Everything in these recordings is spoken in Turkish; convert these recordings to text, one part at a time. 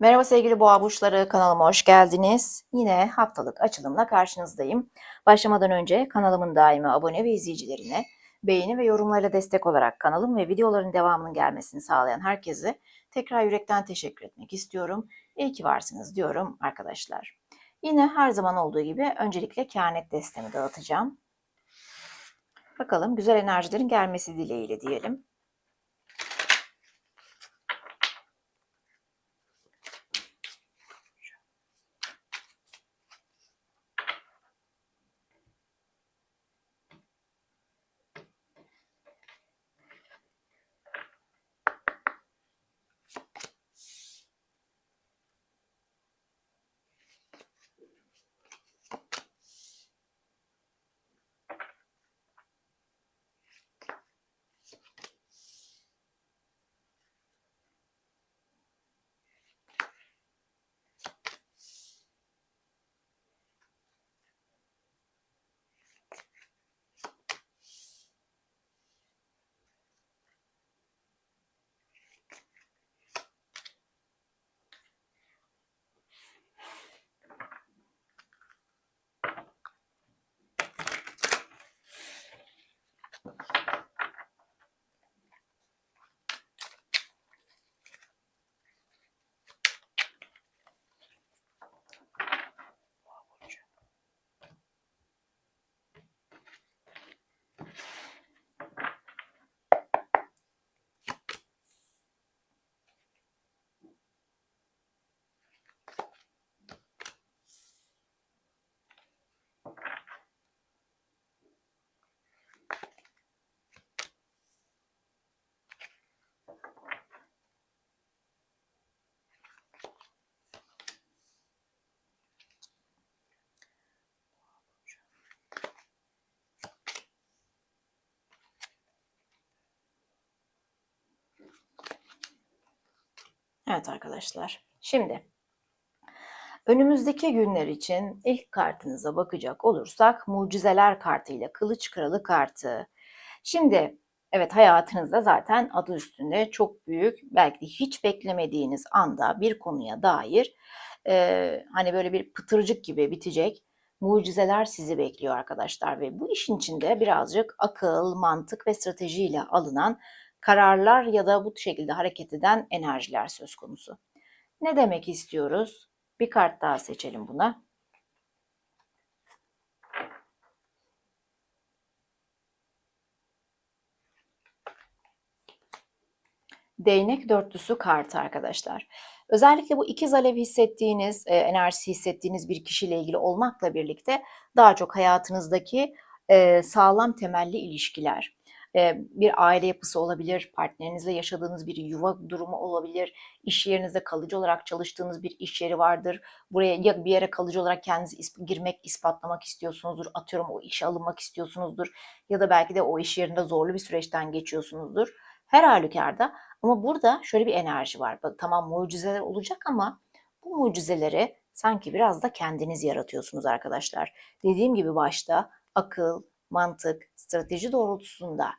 Merhaba sevgili boğa burçları kanalıma hoş geldiniz. Yine haftalık açılımla karşınızdayım. Başlamadan önce kanalımın daimi abone ve izleyicilerine beğeni ve yorumlarla destek olarak kanalım ve videoların devamının gelmesini sağlayan herkese tekrar yürekten teşekkür etmek istiyorum. İyi ki varsınız diyorum arkadaşlar. Yine her zaman olduğu gibi öncelikle kehanet destemi dağıtacağım. Bakalım güzel enerjilerin gelmesi dileğiyle diyelim. Evet arkadaşlar. Şimdi önümüzdeki günler için ilk kartınıza bakacak olursak Mucizeler kartıyla Kılıç Kralı kartı. Şimdi evet hayatınızda zaten adı üstünde çok büyük belki de hiç beklemediğiniz anda bir konuya dair e, hani böyle bir pıtırcık gibi bitecek mucizeler sizi bekliyor arkadaşlar ve bu işin içinde birazcık akıl, mantık ve stratejiyle alınan kararlar ya da bu şekilde hareket eden enerjiler söz konusu. Ne demek istiyoruz? Bir kart daha seçelim buna. Değnek dörtlüsü kartı arkadaşlar. Özellikle bu ikiz alev hissettiğiniz, e, enerjisi hissettiğiniz bir kişiyle ilgili olmakla birlikte daha çok hayatınızdaki e, sağlam temelli ilişkiler, bir aile yapısı olabilir, partnerinizle yaşadığınız bir yuva durumu olabilir, iş yerinizde kalıcı olarak çalıştığınız bir iş yeri vardır. Buraya ya bir yere kalıcı olarak kendiniz girmek, ispatlamak istiyorsunuzdur. Atıyorum o işe alınmak istiyorsunuzdur. Ya da belki de o iş yerinde zorlu bir süreçten geçiyorsunuzdur. Her halükarda ama burada şöyle bir enerji var. Tamam mucizeler olacak ama bu mucizeleri sanki biraz da kendiniz yaratıyorsunuz arkadaşlar. Dediğim gibi başta akıl, mantık, strateji doğrultusunda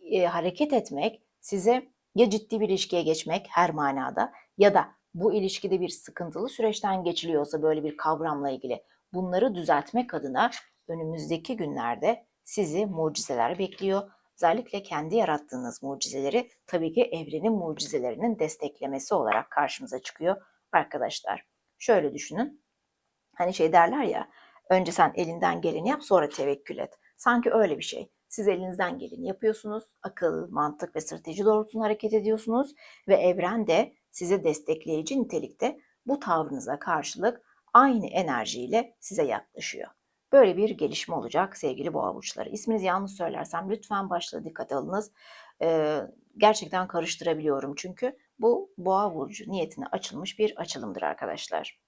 e, hareket etmek size ya ciddi bir ilişkiye geçmek her manada ya da bu ilişkide bir sıkıntılı süreçten geçiliyorsa böyle bir kavramla ilgili bunları düzeltmek adına önümüzdeki günlerde sizi mucizeler bekliyor. Özellikle kendi yarattığınız mucizeleri tabii ki evrenin mucizelerinin desteklemesi olarak karşımıza çıkıyor arkadaşlar. Şöyle düşünün. Hani şey derler ya, önce sen elinden geleni yap sonra tevekkül et. Sanki öyle bir şey. Siz elinizden geleni yapıyorsunuz. Akıl, mantık ve strateji doğrultusunda hareket ediyorsunuz ve evren de size destekleyici nitelikte bu tavrınıza karşılık aynı enerjiyle size yaklaşıyor. Böyle bir gelişme olacak sevgili boğa burçları. İsminizi yanlış söylersem lütfen başta dikkat alınız. Ee, gerçekten karıştırabiliyorum çünkü bu boğa burcu niyetine açılmış bir açılımdır arkadaşlar.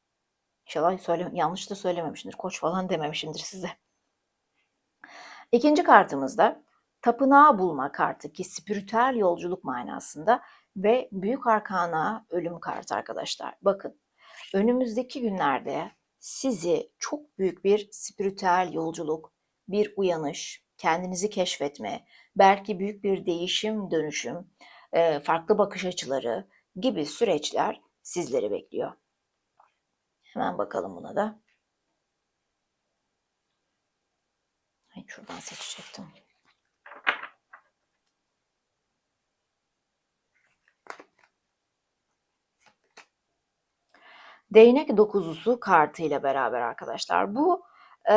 İnşallah söyle, yanlış da söylememişimdir. Koç falan dememişimdir size. İkinci kartımızda tapınağı bulma kartı ki spiritüel yolculuk manasında ve büyük arkana ölüm kartı arkadaşlar. Bakın önümüzdeki günlerde sizi çok büyük bir spiritüel yolculuk, bir uyanış, kendinizi keşfetme, belki büyük bir değişim, dönüşüm, farklı bakış açıları gibi süreçler sizleri bekliyor. Hemen bakalım buna da. Şuradan seçecektim. Değnek dokuzusu kartıyla beraber arkadaşlar. Bu e,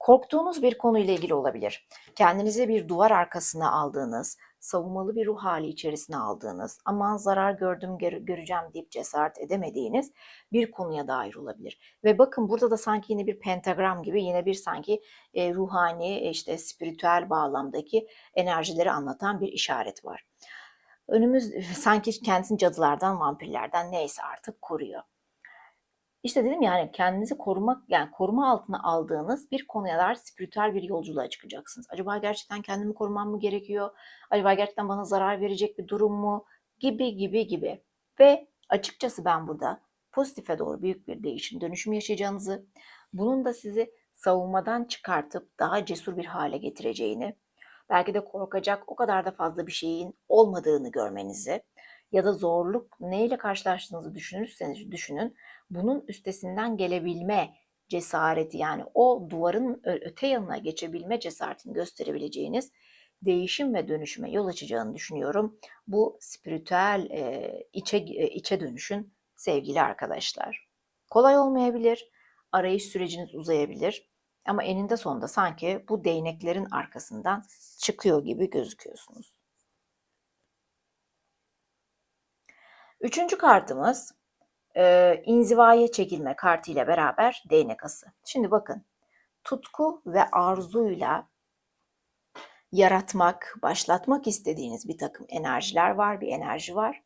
korktuğunuz bir konuyla ilgili olabilir. Kendinize bir duvar arkasına aldığınız, savunmalı bir ruh hali içerisine aldığınız, aman zarar gördüm göreceğim deyip cesaret edemediğiniz bir konuya dair olabilir. Ve bakın burada da sanki yine bir pentagram gibi yine bir sanki e, ruhani işte spiritüel bağlamdaki enerjileri anlatan bir işaret var. Önümüz sanki kendisini cadılardan, vampirlerden neyse artık koruyor. İşte dedim yani kendinizi korumak yani koruma altına aldığınız bir konuya dair spiritüel bir yolculuğa çıkacaksınız. Acaba gerçekten kendimi korumam mı gerekiyor? Acaba gerçekten bana zarar verecek bir durum mu? Gibi gibi gibi. Ve açıkçası ben burada pozitife doğru büyük bir değişim, dönüşüm yaşayacağınızı, bunun da sizi savunmadan çıkartıp daha cesur bir hale getireceğini, belki de korkacak o kadar da fazla bir şeyin olmadığını görmenizi ya da zorluk neyle karşılaştığınızı düşünürseniz düşünün bunun üstesinden gelebilme cesareti yani o duvarın öte yanına geçebilme cesaretini gösterebileceğiniz değişim ve dönüşüme yol açacağını düşünüyorum. Bu spiritüel e, içe e, içe dönüşün sevgili arkadaşlar. Kolay olmayabilir, arayış süreciniz uzayabilir ama eninde sonunda sanki bu değneklerin arkasından çıkıyor gibi gözüküyorsunuz. Üçüncü kartımız e, inzivaya çekilme kartı ile beraber değnek ası. Şimdi bakın tutku ve arzuyla yaratmak, başlatmak istediğiniz bir takım enerjiler var, bir enerji var.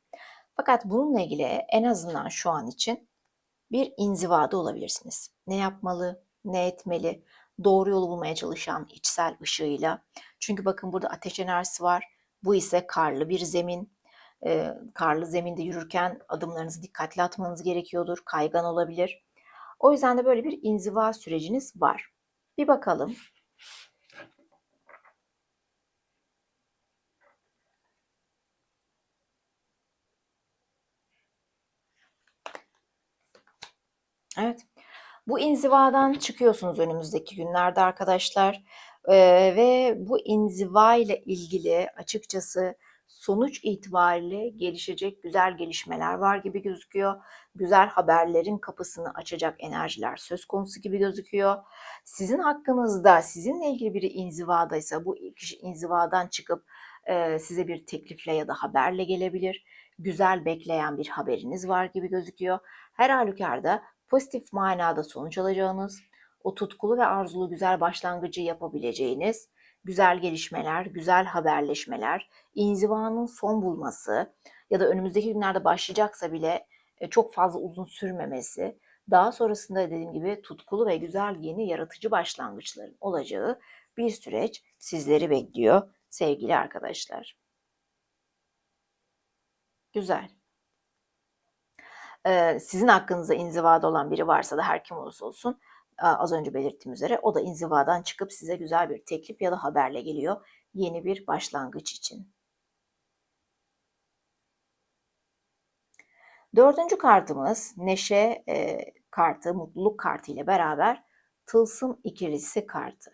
Fakat bununla ilgili en azından şu an için bir inzivada olabilirsiniz. Ne yapmalı, ne etmeli, doğru yolu bulmaya çalışan içsel ışığıyla. Çünkü bakın burada ateş enerjisi var. Bu ise karlı bir zemin e, karlı zeminde yürürken adımlarınızı dikkatli atmanız gerekiyordur. Kaygan olabilir. O yüzden de böyle bir inziva süreciniz var. Bir bakalım. Evet. Bu inzivadan çıkıyorsunuz önümüzdeki günlerde arkadaşlar. Ee, ve bu inziva ile ilgili açıkçası sonuç itibariyle gelişecek güzel gelişmeler var gibi gözüküyor. Güzel haberlerin kapısını açacak enerjiler söz konusu gibi gözüküyor. Sizin hakkınızda sizinle ilgili biri inzivadaysa bu kişi inzivadan çıkıp e, size bir teklifle ya da haberle gelebilir. Güzel bekleyen bir haberiniz var gibi gözüküyor. Her halükarda pozitif manada sonuç alacağınız, o tutkulu ve arzulu güzel başlangıcı yapabileceğiniz güzel gelişmeler, güzel haberleşmeler, inzivanın son bulması ya da önümüzdeki günlerde başlayacaksa bile e, çok fazla uzun sürmemesi, daha sonrasında dediğim gibi tutkulu ve güzel yeni yaratıcı başlangıçların olacağı bir süreç sizleri bekliyor sevgili arkadaşlar. Güzel. Ee, sizin hakkınızda inzivada olan biri varsa da her kim olursa olsun az önce belirttiğim üzere o da inzivadan çıkıp size güzel bir teklif ya da haberle geliyor yeni bir başlangıç için. Dördüncü kartımız neşe e, kartı, mutluluk kartı ile beraber tılsım ikilisi kartı.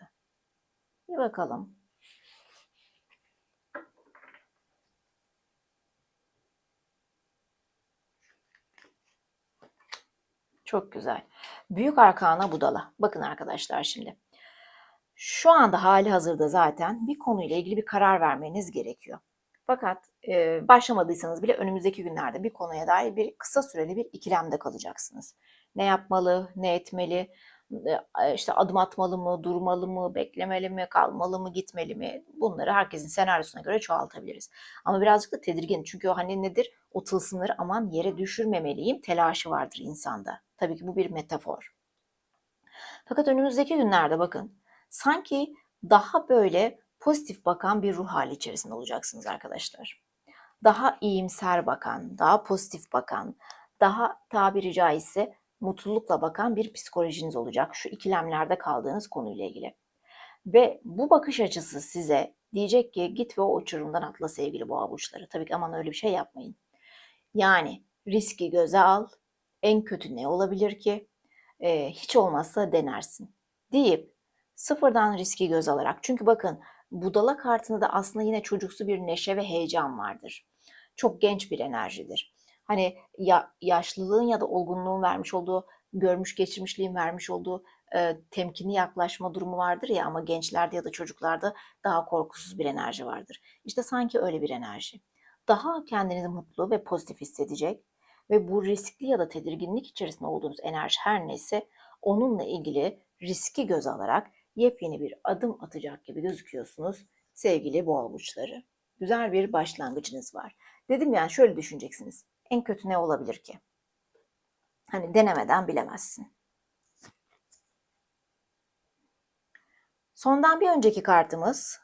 Bir bakalım. Çok güzel. Büyük arkana budala. Bakın arkadaşlar şimdi. Şu anda hali hazırda zaten bir konuyla ilgili bir karar vermeniz gerekiyor. Fakat e, başlamadıysanız bile önümüzdeki günlerde bir konuya dair bir kısa süreli bir ikilemde kalacaksınız. Ne yapmalı, ne etmeli, işte adım atmalı mı, durmalı mı, beklemeli mi, kalmalı mı, gitmeli mi? Bunları herkesin senaryosuna göre çoğaltabiliriz. Ama birazcık da tedirgin. Çünkü o hani nedir? O tılsımları aman yere düşürmemeliyim telaşı vardır insanda. Tabii ki bu bir metafor. Fakat önümüzdeki günlerde bakın sanki daha böyle pozitif bakan bir ruh hali içerisinde olacaksınız arkadaşlar. Daha iyimser bakan, daha pozitif bakan, daha tabiri caizse mutlulukla bakan bir psikolojiniz olacak şu ikilemlerde kaldığınız konuyla ilgili. Ve bu bakış açısı size diyecek ki git ve o uçurumdan atla sevgili boğa burçları. Tabii ki aman öyle bir şey yapmayın. Yani riski göze al. En kötü ne olabilir ki? Ee, hiç olmazsa denersin deyip sıfırdan riski göz alarak. Çünkü bakın budala kartında da aslında yine çocuksu bir neşe ve heyecan vardır. Çok genç bir enerjidir. Hani ya, yaşlılığın ya da olgunluğun vermiş olduğu, görmüş geçirmişliğin vermiş olduğu e, temkinli yaklaşma durumu vardır ya ama gençlerde ya da çocuklarda daha korkusuz bir enerji vardır. İşte sanki öyle bir enerji. Daha kendinizi mutlu ve pozitif hissedecek ve bu riskli ya da tedirginlik içerisinde olduğunuz enerji her neyse onunla ilgili riski göz alarak yepyeni bir adım atacak gibi gözüküyorsunuz sevgili boğa burçları. Güzel bir başlangıcınız var. Dedim yani şöyle düşüneceksiniz. En kötü ne olabilir ki? Hani denemeden bilemezsin. Sondan bir önceki kartımız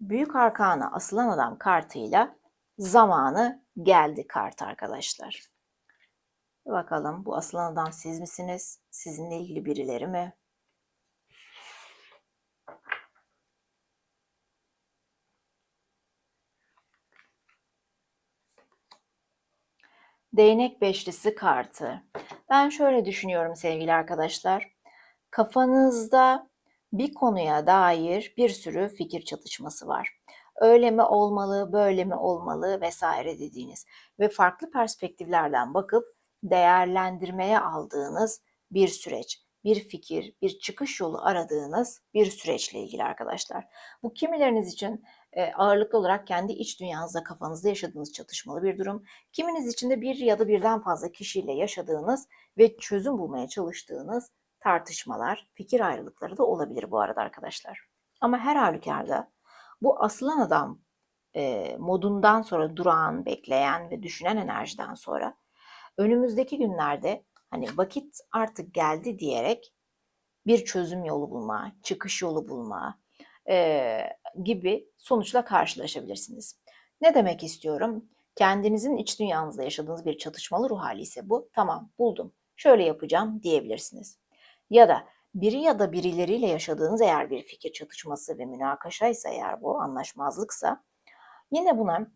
Büyük Arkana Asılan Adam kartıyla zamanı geldi kart arkadaşlar. Bakalım bu asılan adam siz misiniz? Sizinle ilgili birileri mi? Değnek beşlisi kartı. Ben şöyle düşünüyorum sevgili arkadaşlar. Kafanızda bir konuya dair bir sürü fikir çatışması var. Öyle mi olmalı, böyle mi olmalı vesaire dediğiniz ve farklı perspektiflerden bakıp değerlendirmeye aldığınız bir süreç, bir fikir, bir çıkış yolu aradığınız bir süreçle ilgili arkadaşlar. Bu kimileriniz için ağırlıklı olarak kendi iç dünyanızda kafanızda yaşadığınız çatışmalı bir durum. Kiminiz için de bir ya da birden fazla kişiyle yaşadığınız ve çözüm bulmaya çalıştığınız tartışmalar, fikir ayrılıkları da olabilir bu arada arkadaşlar. Ama her halükarda bu asılan adam e, modundan sonra duran, bekleyen ve düşünen enerjiden sonra önümüzdeki günlerde hani vakit artık geldi diyerek bir çözüm yolu bulma, çıkış yolu bulma e, gibi sonuçla karşılaşabilirsiniz. Ne demek istiyorum? Kendinizin iç dünyanızda yaşadığınız bir çatışmalı ruh hali ise bu. Tamam buldum, şöyle yapacağım diyebilirsiniz. Ya da biri ya da birileriyle yaşadığınız eğer bir fikir çatışması ve münakaşaysa eğer bu anlaşmazlıksa yine buna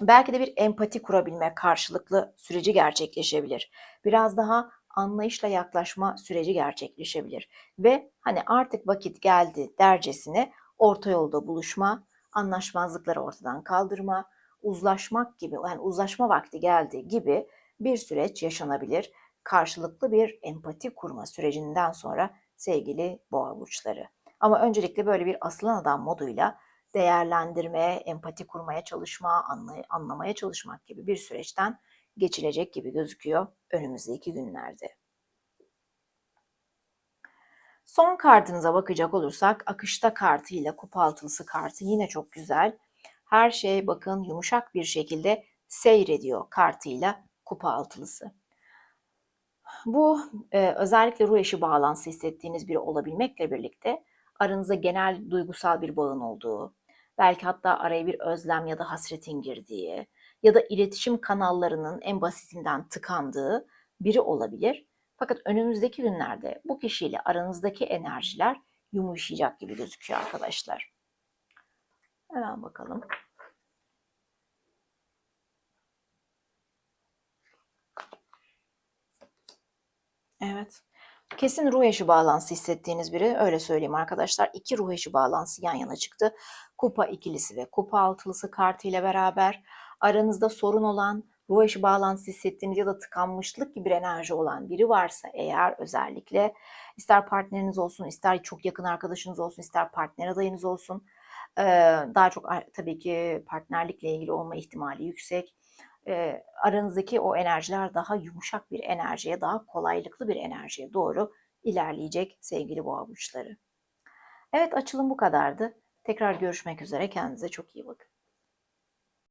belki de bir empati kurabilme karşılıklı süreci gerçekleşebilir. Biraz daha anlayışla yaklaşma süreci gerçekleşebilir. Ve hani artık vakit geldi dercesine orta yolda buluşma, anlaşmazlıkları ortadan kaldırma, uzlaşmak gibi yani uzlaşma vakti geldi gibi bir süreç yaşanabilir. Karşılıklı bir empati kurma sürecinden sonra sevgili boğa burçları. Ama öncelikle böyle bir aslan adam moduyla değerlendirmeye, empati kurmaya çalışma, anlamaya çalışmak gibi bir süreçten geçilecek gibi gözüküyor önümüzdeki günlerde. Son kartınıza bakacak olursak akışta kartı ile kupa altılısı kartı yine çok güzel. Her şey bakın yumuşak bir şekilde seyrediyor kartıyla kupa altılısı. Bu e, özellikle ruh eşi bağlantısı hissettiğiniz biri olabilmekle birlikte aranızda genel duygusal bir bağın olduğu, belki hatta araya bir özlem ya da hasretin girdiği ya da iletişim kanallarının en basitinden tıkandığı biri olabilir. Fakat önümüzdeki günlerde bu kişiyle aranızdaki enerjiler yumuşayacak gibi gözüküyor arkadaşlar. Hemen bakalım. Evet. Kesin ruh eşi bağlantısı hissettiğiniz biri öyle söyleyeyim arkadaşlar. İki ruh eşi bağlantısı yan yana çıktı. Kupa ikilisi ve kupa altılısı kartı ile beraber aranızda sorun olan, ruh eşi bağlantısı hissettiğiniz ya da tıkanmışlık gibi bir enerji olan biri varsa eğer özellikle ister partneriniz olsun, ister çok yakın arkadaşınız olsun, ister partner adayınız olsun daha çok tabii ki partnerlikle ilgili olma ihtimali yüksek aranızdaki o enerjiler daha yumuşak bir enerjiye, daha kolaylıklı bir enerjiye doğru ilerleyecek sevgili boğa burçları. Evet açılım bu kadardı. Tekrar görüşmek üzere. Kendinize çok iyi bakın.